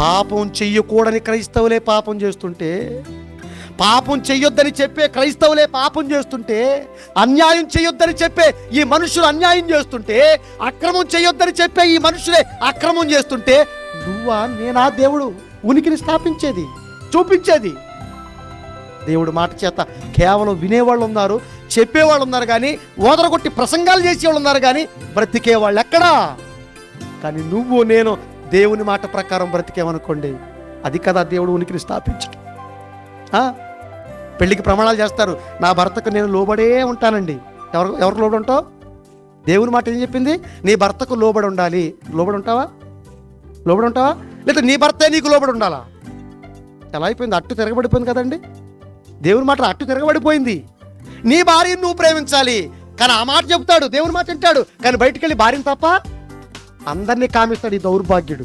పాపం చెయ్యకూడని క్రైస్తవులే పాపం చేస్తుంటే పాపం చెయ్యొద్దని చెప్పే క్రైస్తవులే పాపం చేస్తుంటే అన్యాయం చేయొద్దని చెప్పే ఈ మనుషులు అన్యాయం చేస్తుంటే అక్రమం చేయొద్దని చెప్పే ఈ మనుషులే అక్రమం చేస్తుంటే నువ్వా నేనా దేవుడు? ఉనికిని స్థాపించేది చూపించేది. దేవుడు మాట చేత కేవలం వినేవాళ్ళు ఉన్నారు చెప్పేవాళ్ళు ఉన్నారు కానీ ఓదరగొట్టి ప్రసంగాలు చేసేవాళ్ళు ఉన్నారు కానీ బ్రతికే వాళ్ళు ఎక్కడా? కానీ నువ్వు నేను దేవుని మాట ప్రకారం బ్రతికేమనుకోండి అది కదా దేవుడు ఉనికిని స్థాపించడం పెళ్ళికి పెళ్ళికి ప్రమాణాలు చేస్తారు. నా భర్తకు నేను లోబడే ఉంటానండి. ఎవరు ఎవరు లోబడి ఉంటావు దేవుని మాట ఏం చెప్పింది? నీ భర్తకు లోబడి ఉండాలి. లోబడి ఉంటావా లోబడి ఉంటావా లేదా నీ భర్తే నీకు లోబడి ఉండాలా? ఎలా అయిపోయింది. అట్టు తిరగబడిపోయింది కదండి. దేవుని మాట అట్టు తిరగబడిపోయింది. నీ భార్యను నువ్వు ప్రేమించాలి. కానీ ఆ మాట చెప్తాడు. దేవుని మాట వింటాడు. కానీ బయటికి వెళ్ళి భార్యను తప్ప అందరినీ కామిస్తాడు ఈ దౌర్భాగ్యుడు.